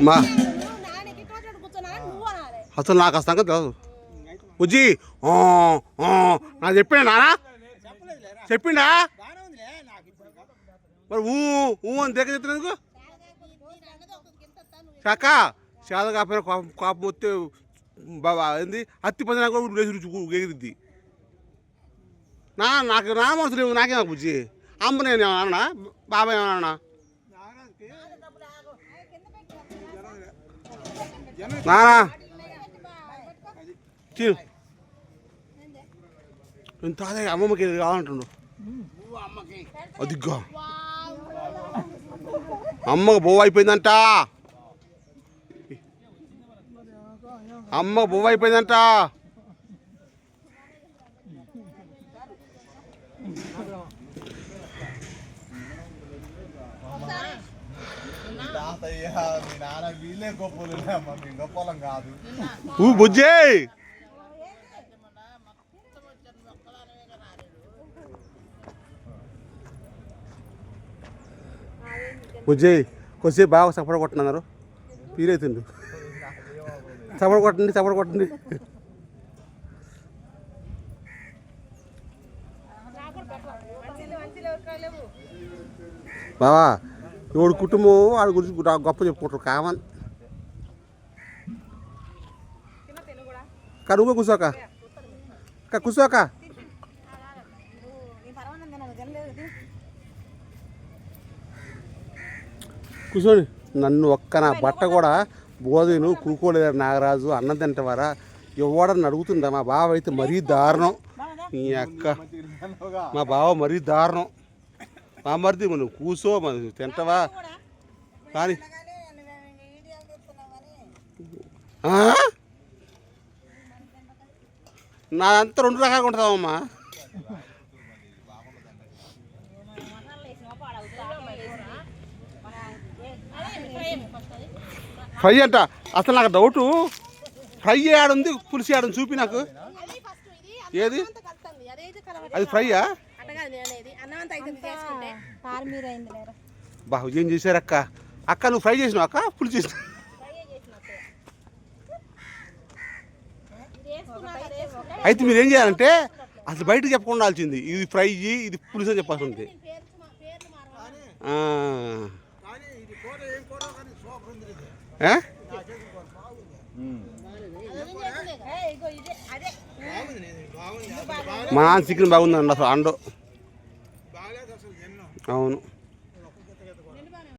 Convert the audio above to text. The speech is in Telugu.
మా అసలు నాకు ఆ సంగతి తెలియదు బుజ్జి ఆ, ఆ, నానా? చెప్పిండా? మరి ఊ ఊ అని దగ్గర చెప్తున్నందుకు చక్క చేద కాకపోయినా కోపం కోపం వస్తే బాబా ఏంది? అత్తి పొందినా కూడా లేచి రుచి ఎగిరిద్ది. నా నాకు నా మనసు లేవు నాకేమో బుజ్జి? అమ్మ నేను ఏమన్నా? బాబాయ్ ఏమన్నా? నానా. తిను ఇంత అమ్మమ్మకి ఇది కావాలంటుండు? అదిగ్గా అమ్మకు బొవ్వ అయిపోయిందంట. అమ్మకు బొవ్వ అయిపోయిందంట. తాతయ్య మీ నాన్న వీళ్ళే గొప్పలు గొప్పలం కాదు ఊ కొద్దిసేపు బాగా చప్పడ కొట్టున్నారు. పీరైతుండు చప్పడ కొట్టండి చప్పడ కొట్టండి. బావా ఎవడు కుటుంబం వాడి గురించి గొప్ప చెప్పుకుంటారు కామన్ అక్క నువ్వు కూర్చోక. అక్క కూర్చోక. కూర్చోండి. నన్ను ఒక్క నా బట్ట కూడా బోధను కూకోలేరు నాగరాజు అన్నం తింటవారా? ఎవడని అడుగుతుందా? మా బావ అయితే మరీ దారుణం. నీ అక్క. మా బావ మరీ దారుణం. మా మరిది నువ్వు కూసో మరి తింటావా? కానీ ఆ? నా అంతా రెండు రకాలుగా ఉంటుందమ్మా. ఫ్రై అంట. అసలు నాకు డౌటు. ఫ్రై ఆడుంది పులిసి ఆడుంది చూపి నాకు. ఏది? అది ఫ్రైయా? అట్టగా నేను అనేది అన్నం అంతా అయితే చేసుకుంటే. కారు మీద అయింది లేరా బా ఏం చేశారు అక్క అక్క నువ్వు ఫ్రై చేసినావు అక్క? పులిసి చేసిన అయితే మీరు ఏం చేయాలంటే అసలు బయటకు చెప్పకుండా ఇది ఫ్రై ఇది పులుసు అని చెప్పాల్సి ఉంది మా- పేర్లు మారవాలి ఆ. ఏ? ఏ, ఇగో ఇదే. అదే మా నాన్న చికెన్ బాగుందండి అసలు అండో. అవును.